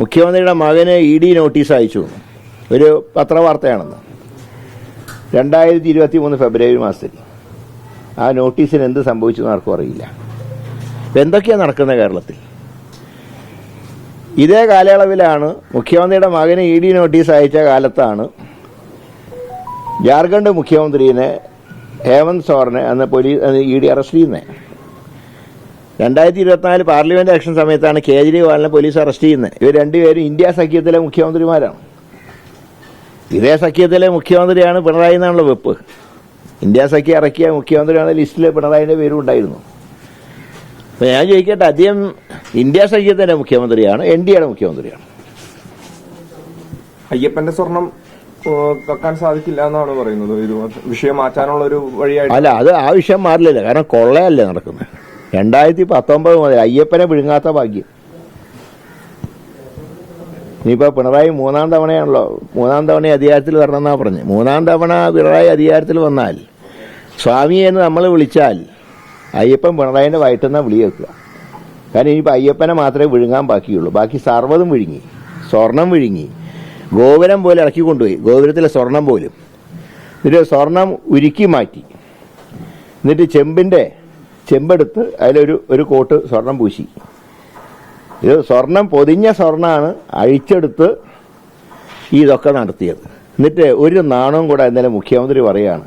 മുഖ്യമന്ത്രിയുടെ മകന് E D notice അയച്ചു. ഒരു പത്രവാർത്തയാണെന്ന്. രണ്ടായിരത്തി ഇരുപത്തി മൂന്ന് ഫെബ്രുവരി മാസത്തിൽ. ആ നോട്ടീസിന് എന്ത് സംഭവിച്ചു എന്ന് ആർക്കും അറിയില്ല. എന്തൊക്കെയാണ് നടക്കുന്നത് കേരളത്തിൽ? ഇതേ കാലയളവിലാണ് മുഖ്യമന്ത്രിയുടെ മകന് ഇ ഡി നോട്ടീസ് അയച്ച കാലത്താണ് ജാർഖണ്ഡ് മുഖ്യമന്ത്രിനെ ഹേമന്ത് സോറിനെ അന്ന് പോലീസ് ഇ ഡി അറസ്റ്റ് ചെയ്യുന്നത്. രണ്ടായിരത്തി ഇരുപത്തിനാല് പാർലമെന്റ് ഇലക്ഷൻ സമയത്താണ് കേജ്രിവാളിനെ പോലീസ് അറസ്റ്റ് ചെയ്യുന്നത്. ഇവർ രണ്ടുപേരും ഇന്ത്യ സഖ്യത്തിലെ മുഖ്യമന്ത്രിമാരാണ്. ഇതേ സഖ്യത്തിലെ മുഖ്യമന്ത്രിയാണ് പിണറായി എന്നാണല്ലോ വെപ്പ്. ഇന്ത്യ സഖ്യം ഇറക്കിയ മുഖ്യമന്ത്രിയാണ് ലിസ്റ്റിൽ പിണറായിന്റെ പേരും ഉണ്ടായിരുന്നു. അപ്പൊ ഞാൻ ചോദിക്കട്ടെ അദ്ദേഹം ഇന്ത്യ സഖ്യത്തിന്റെ മുഖ്യമന്ത്രിയാണ് എൻ ഡി എയുടെ മുഖ്യമന്ത്രിയാണ്. അയ്യപ്പന്റെ സ്വർണം വെക്കാൻ സാധിക്കില്ല എന്നാണ് പറയുന്നത്. ഒരു വിഷയം മാറ്റാനുള്ള ഒരു വഴിയായിട്ട്. അല്ല അത് ആ വിഷയം മാറില്ല കാരണം കൊള്ളയല്ലേ നടക്കുന്നത്. രണ്ടായിരത്തി പത്തൊമ്പത് മുതൽ അയ്യപ്പനെ വിഴുങ്ങാത്ത ഭാഗ്യം. ഇനിയിപ്പോ പിണറായി മൂന്നാം തവണയാണല്ലോ മൂന്നാം തവണ അധികാരത്തിൽ വരണമെന്നാണ് പറഞ്ഞു. മൂന്നാം തവണ പിണറായി അധികാരത്തിൽ വന്നാൽ സ്വാമിയെ എന്ന് നമ്മൾ വിളിച്ചാൽ അയ്യപ്പൻ പിണറായിന്റെ വയറ്റുന്ന വിളി വെക്കുക കാരണം ഇനിയിപ്പോൾ അയ്യപ്പനെ മാത്രമേ വിഴുങ്ങാൻ ബാക്കിയുള്ളൂ. ബാക്കി സർവതും വിഴുങ്ങി. സ്വർണം വിഴുങ്ങി. ഗോപുരം പോലെ ഇറക്കി കൊണ്ടുപോയി. ഗോപുരത്തിലെ സ്വർണം പോലും. എന്നിട്ട് സ്വർണം ഉരുക്കി മാറ്റി. എന്നിട്ട് ചെമ്പിന്റെ ചെമ്പെടുത്ത് അതിലൊരു ഒരു കോട്ട് സ്വർണം പൂശി. ഇത് സ്വർണം പൊതിഞ്ഞ സ്വർണമാണ് അഴിച്ചെടുത്ത് ഇതൊക്കെ നടത്തിയത്. എന്നിട്ട് ഒരു നാണവും കൂടെ ഇന്നലെ മുഖ്യമന്ത്രി പറയുകയാണ്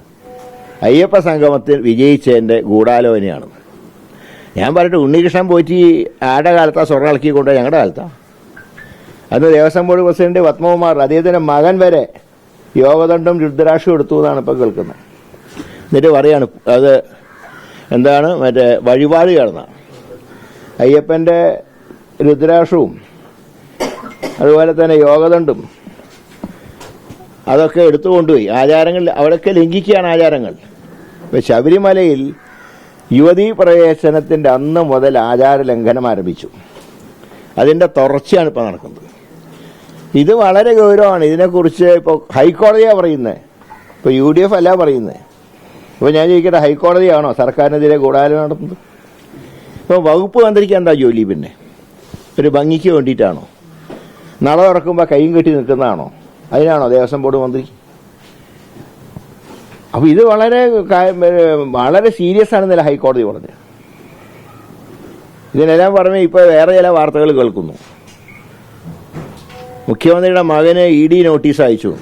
അയ്യപ്പ സംഗമത്തിൽ വിജയിച്ചതിന്റെ ഗൂഢാലോചനയാണ്. ഞാൻ പറഞ്ഞിട്ട് ഉണ്ണികൃഷ്ണൻ പോറ്റി ആടെ കാലത്താ സ്വർണം ഇളക്കി കൊണ്ടുപോയി ഞങ്ങളുടെ കാലത്താ. അന്ന് ദേവസ്വം ബോർഡ് പ്രസിഡന്റ് പത്മകുമാർ അദ്ദേഹത്തിന്റെ മകൻ വരെ യോഗദണ്ഡും രുദ്രാക്ഷവും എടുത്തു എന്നാണ് ഇപ്പോൾ കേൾക്കുന്നത്. എന്നിട്ട് പറയാണ് അത് എന്താണ്? മറ്റേ വഴിപാട് ചേർന്ന. അയ്യപ്പന്റെ രുദ്രാക്ഷവും അതുപോലെ തന്നെ യോഗദണ്ഡും അതൊക്കെ എടുത്തു കൊണ്ടുപോയി. ആചാരങ്ങൾ അവിടെയൊക്കെ ലംഘിക്കുകയാണ് ആചാരങ്ങൾ. ഇപ്പൊ ശബരിമലയിൽ യുവതീ പ്രവേശനത്തിന്റെ അന്ന് മുതൽ ആചാര ലംഘനം ആരംഭിച്ചു. അതിന്റെ തുടർച്ചയാണ് ഇപ്പോൾ നടക്കുന്നത്. ഇത് വളരെ ഗൗരവമാണ്. ഇതിനെക്കുറിച്ച് ഇപ്പോൾ ഹൈക്കോടതിയാണ് പറയുന്നത് ഇപ്പോൾ യു ഡി എഫ് അല്ല പറയുന്നത് ഇപ്പോൾ ഞാൻ ചോദിക്കട്ടെ ഹൈക്കോടതിയാണോ? സർക്കാരിനെതിരെ ഗൂഢാലോചന നടത്തുന്നത്? ഇപ്പോൾ വകുപ്പ് മന്ത്രിക്ക് എന്താ ജോലി പിന്നെ? ഒരു ഭംഗിക്ക് വേണ്ടിയിട്ടാണോ? നട തുറക്കുമ്പോൾ കൈയും കെട്ടി നിൽക്കുന്നതാണോ? അതിനാണോ ദേവസ്വം ബോർഡ് മന്ത്രി? അപ്പൊ ഇത് വളരെ വളരെ സീരിയസ് ആണെന്നല്ല ഹൈക്കോടതി പറഞ്ഞത്. ഇതിനെല്ലാം പറഞ്ഞ ഇപ്പൊ വേറെ ചില വാർത്തകൾ കേൾക്കുന്നു. മുഖ്യമന്ത്രിയുടെ മകന് ഇ ഡി നോട്ടീസ് അയച്ചു.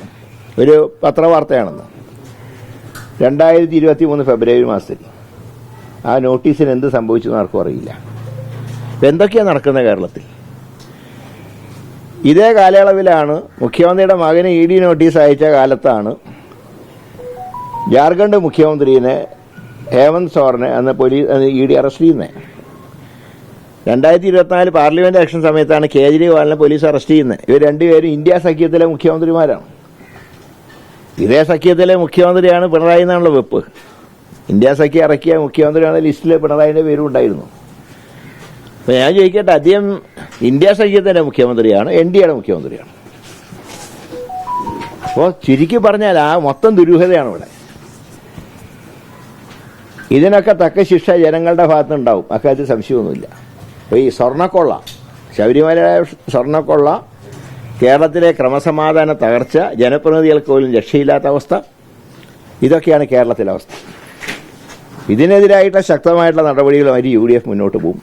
ഒരു പത്രവാർത്തയാണെന്ന്. രണ്ടായിരത്തി ഇരുപത്തി മൂന്ന് ഫെബ്രുവരി മാസത്തിൽ. ആ നോട്ടീസിന് എന്ത് സംഭവിച്ചു എന്ന് ആർക്കും അറിയില്ല. എന്തൊക്കെയാണ് നടക്കുന്നത് കേരളത്തിൽ? ഇതേ കാലയളവിലാണ് മുഖ്യമന്ത്രിയുടെ മകന് ഇ ഡി നോട്ടീസ് അയച്ച കാലത്താണ് ജാർഖണ്ഡ് മുഖ്യമന്ത്രിനെ ഹേമന്ത് സോറിനെ അന്ന് പോലീസ് ഇ ഡി അറസ്റ്റ് ചെയ്യുന്നത്. രണ്ടായിരത്തി ഇരുപത്തിനാല് പാർലമെന്റ് ഇലക്ഷൻ സമയത്താണ് കേജ്രിവാളിനെ പോലീസ് അറസ്റ്റ് ചെയ്യുന്നത്. ഇവർ രണ്ടുപേരും ഇന്ത്യ സഖ്യത്തിലെ മുഖ്യമന്ത്രിമാരാണ്. ഇതേ സഖ്യത്തിലെ മുഖ്യമന്ത്രിയാണ് പിണറായി എന്നാണല്ലോ വെപ്പ്. ഇന്ത്യ സഖ്യം ഇറക്കിയ മുഖ്യമന്ത്രിയാണ് ലിസ്റ്റിൽ പിണറായിന്റെ പേരും ഉണ്ടായിരുന്നു. അപ്പൊ ഞാൻ ചോദിക്കട്ടെ അദ്ദേഹം ഇന്ത്യ സഖ്യത്തിന്റെ മുഖ്യമന്ത്രിയാണ് എൻ ഡി എയുടെ മുഖ്യമന്ത്രിയാണ്. അപ്പോൾ ചുരുക്കി പറഞ്ഞാൽ ആ മൊത്തം ദുരൂഹതയാണ് ഇവിടെ. ഇതിനൊക്കെ തക്ക ശിക്ഷ ജനങ്ങളുടെ ഭാഗത്തുനിന്നുണ്ടാവും അക്കാര്യത്തിൽ സംശയമൊന്നുമില്ല. അപ്പോൾ ഈ സ്വർണക്കൊള്ള ശബരിമല സ്വർണക്കൊള്ള കേരളത്തിലെ ക്രമസമാധാന തകർച്ച ജനപ്രതിനിധികൾക്ക് പോലും രക്ഷയില്ലാത്ത അവസ്ഥ. ഇതൊക്കെയാണ് കേരളത്തിലെ അവസ്ഥ. ഇതിനെതിരായിട്ടുള്ള ശക്തമായിട്ടുള്ള നടപടികളുമായി യു ഡി എഫ് മുന്നോട്ട് പോകും.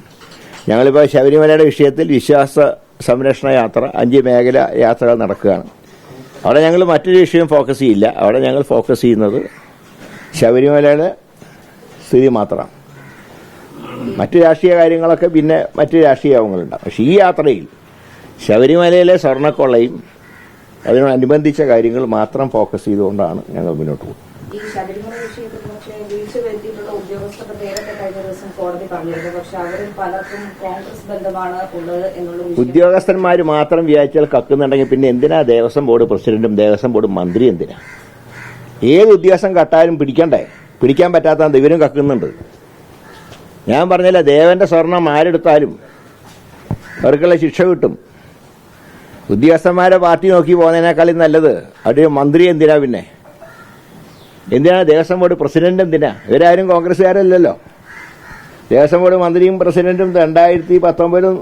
ഞങ്ങളിപ്പോൾ ശബരിമലയുടെ വിഷയത്തിൽ വിശ്വാസ സംരക്ഷണ യാത്ര അഞ്ച് മേഖല യാത്രകൾ നടക്കുകയാണ്. അവിടെ ഞങ്ങൾ മറ്റൊരു വിഷയം ഫോക്കസ് ചെയ്യില്ല. അവിടെ ഞങ്ങൾ ഫോക്കസ് ചെയ്യുന്നത് ശബരിമലയുടെ സ്ഥിതി മാത്രമാണ്. മറ്റു രാഷ്ട്രീയ കാര്യങ്ങളൊക്കെ പിന്നെ മറ്റു രാഷ്ട്രീയ യോഗങ്ങളുണ്ടാകും പക്ഷേ ഈ യാത്രയിൽ ശബരിമലയിലെ സ്വർണക്കൊള്ളയും അതിനോടനുബന്ധിച്ച കാര്യങ്ങൾ മാത്രം ഫോക്കസ് ചെയ്തുകൊണ്ടാണ് ഞങ്ങൾ മുന്നോട്ട് പോകുന്നത്. ഈ ശബരിമല പക്ഷേ വീഴ്ച വരുത്തിയിട്ടുള്ള ഉദ്യോഗസ്ഥരുടെ പേരൊക്കെ കഴിഞ്ഞ ദിവസം കോടതി പറഞ്ഞിരുന്നു. പക്ഷെ അവരിൽ പലർക്കും കോൺഗ്രസ് ബന്ധമാണ് ഉള്ളത് എന്നുള്ള ഉദ്യോഗസ്ഥന്മാർ മാത്രം വിചാരിച്ചാൽ കക്കുന്നുണ്ടെങ്കിൽ പിന്നെ എന്തിനാ ദേവസ്വം ബോർഡ് പ്രസിഡന്റും ദേവസ്വം ബോർഡ് മന്ത്രി എന്തിനാ? ഏത് ഉദ്യോഗസ്ഥൻ കട്ടാലും പിടിക്കണ്ടേ? പിടിക്കാൻ പറ്റാത്ത ഇവരും കക്കുന്നുണ്ട്? ഞാൻ പറഞ്ഞില്ല ദേവന്റെ സ്വർണം ആരെടുത്താലും അവർക്കുള്ള ശിക്ഷ കിട്ടും. ഉദ്യോഗസ്ഥന്മാരെ പാർട്ടി നോക്കി പോകുന്നതിനേക്കാളും നല്ലത്. അവിടെ മന്ത്രി എന്തിനാ പിന്നെ? എന്തിനാണ് ദേവസ്വം ബോർഡ് പ്രസിഡന്റ് എന്തിനാ? ഇവരാരും കോൺഗ്രസ്സുകാരല്ലല്ലോ. ദേവസ്വം ബോർഡ് മന്ത്രിയും പ്രസിഡന്റും രണ്ടായിരത്തി പത്തൊമ്പതിലും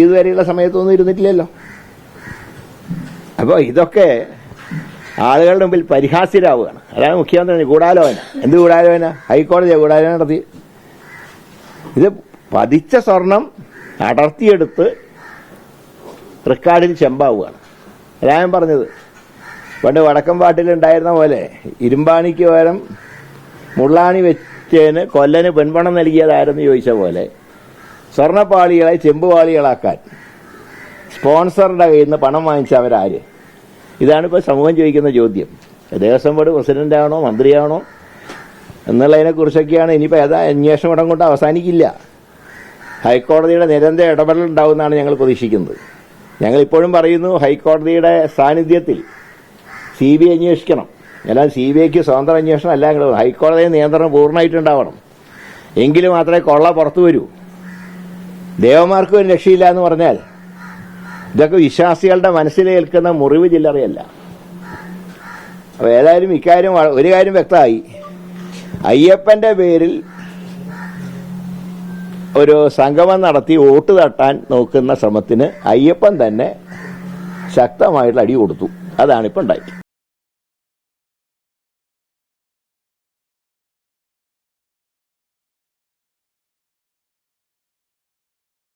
ഇതുവരെയുള്ള സമയത്തൊന്നും ഇരുന്നിട്ടില്ലല്ലോ. അപ്പോൾ ഇതൊക്കെ ആളുകളുടെ മുമ്പിൽ പരിഹാസ്യരാവുകയാണ്. അതാണ് മുഖ്യമന്ത്രി ഗൂഢാലോചന. എന്ത് ഗൂഢാലോചന? ഹൈക്കോടതി ഗൂഢാലോചന നടത്തി. ഇത് പതിച്ച സ്വർണം അടർത്തിയെടുത്ത് റെക്കാർഡിൽ ചെമ്പാവുകയാണ്. രാമൻ പറഞ്ഞത് പണ്ട് വടക്കം പാട്ടിലുണ്ടായിരുന്ന പോലെ ഇരുമ്പാണിക്ക് പകരം മുള്ളാണി വെച്ചതിന് കൊല്ലന് പെൺപണം നൽകിയതായിരുന്നു ചോദിച്ച പോലെ സ്വർണപ്പാളികളെ ചെമ്പുപാളികളാക്കാൻ സ്പോൺസറുടെ കയ്യിൽ നിന്ന് പണം വാങ്ങിച്ചവരാര് ഇതാണ് ഇപ്പോൾ സമൂഹം ചോദിക്കുന്ന ചോദ്യം. ദേവസ്വം ബോർഡ് പ്രസിഡന്റാണോ മന്ത്രിയാണോ എന്നുള്ളതിനെ കുറിച്ചൊക്കെയാണ് ഇനിയിപ്പോൾ ഏതാ അന്വേഷണം ഇടം കൊണ്ട് അവസാനിക്കില്ല. ഹൈക്കോടതിയുടെ നിരന്തര ഇടപെടൽ ഉണ്ടാവുമെന്നാണ് ഞങ്ങൾ പ്രതീക്ഷിക്കുന്നത്. ഞങ്ങൾ ഇപ്പോഴും പറയുന്നു ഹൈക്കോടതിയുടെ സാന്നിധ്യത്തിൽ സി ബി ഐ അന്വേഷിക്കണം. അല്ലാതെ സി ബി ഐക്ക് സ്വതന്ത്ര അന്വേഷണം അല്ല ഹൈക്കോടതി നിയന്ത്രണം പൂർണമായിട്ടുണ്ടാവണം. എങ്കിലും മാത്രമേ കൊള്ള പുറത്തു വരൂ. ദേവന്മാർക്ക് ഒരു രക്ഷയില്ല എന്ന് പറഞ്ഞാൽ ഇതൊക്കെ വിശ്വാസികളുടെ മനസ്സിലേൽക്കുന്ന മുറിവ് ചില്ലറയല്ല. അപ്പോൾ ഏതായാലും ഇക്കാര്യം ഒരു കാര്യം വ്യക്തമായി. അയ്യപ്പന്റെ പേരിൽ ഒരു സംഗമം നടത്തി വോട്ട് തട്ടാൻ നോക്കുന്ന ശ്രമത്തിന് അയ്യപ്പൻ തന്നെ ശക്തമായിട്ടുള്ള അടി കൊടുത്തു. അതാണ് ഇപ്പം ഉണ്ടായി.